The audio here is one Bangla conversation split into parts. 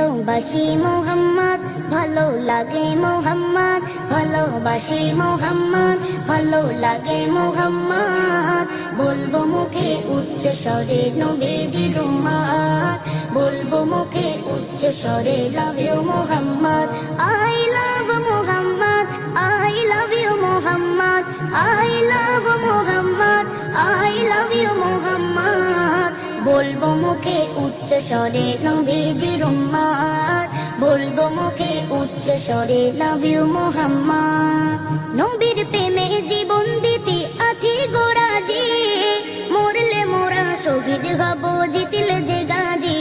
ভালোবাসি মোহাম্মদ, ভালো লাগে মোহাম্মদ, ভালোবাসি মোহাম্মদ, ভালো লাগে মোহাম্মদ। বলব মুখে উচ্চ স্বরে নবীজি রুম্মাদ বলব মুখে উচ্চ স্বরে লাভ মোহাম্মদ। আই বলব মুখে উচ্চ স্বরে নবীজি রুম্মাদ বলব মুখে উচ্চ স্বরে লাভ ইউ নবীর প্রেমে জীবন দিতে আছি গোরাজি মরলে মোরা শহীদ হব, জিতিলে যে গাজি।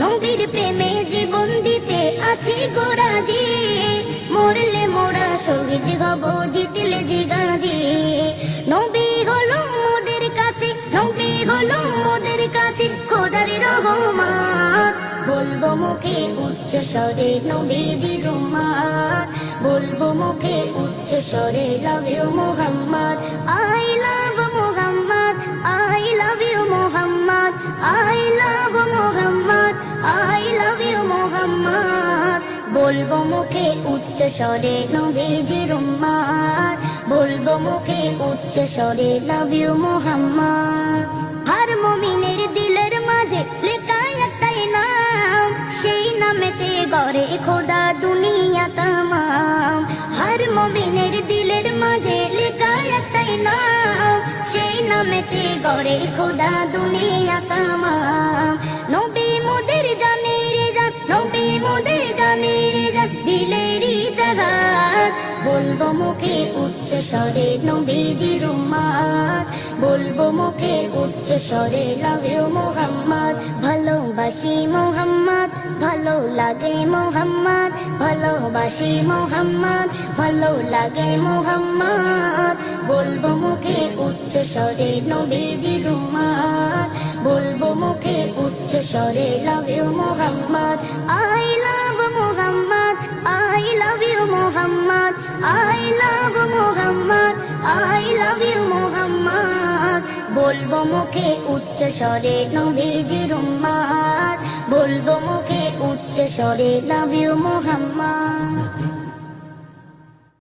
নবীর প্রেমে জীবন দিতে আছি গোরাজি মরলে মোরা শহীদ হব, জিতিলে যে গাজি। নবী হলো মোদের কাছে, নবী হলো খোদার রহমান বলব মুখে উচ্চ স্বরে নবীজি রুমান বলব মুখে উচ্চ স্বরে love you Mohammad. I love Mohammad I love you Mohammad. I love Mohammad I love you Mohammad. বলব মুখে উচ্চ স্বরে নবীজি রুম্মাদ বলব মুখে উচ্চ স্বরে লাভ ইউ মোহাম্মদ। হর মুমিনের নামেতে গড়ে খোদা দুনিয়া তামাম। নবী মোদের জানে রে জাত নবী মোদের জানে রে জাত দিলেরই জাগাত বলব মুখে উচ্চ স্বরে নবীজি রুম্মাদ বলব মুখে উচ্চ স্বরে লাভ ইউ মোহাম্মদ। ভালোবাসি মোহাম্মদ, ভালো লাগে মোহাম্মদ। ভালোবাসি মোহাম্মদ, ভালো লাগে মোহাম্মদ। স্বরে নবীজি রুম্মাদ বলব মুখে উচ্চ স্বরে love you Mohammad. I love Mohammad I love you Mohammad. I love Mohammad I love you Mohammad. বলব মুখে উচ্চ স্বরে নবীজি রুম্মাদ বলব মুখে উচ্চ স্বরে লাভ ইউ মোহাম্মদ।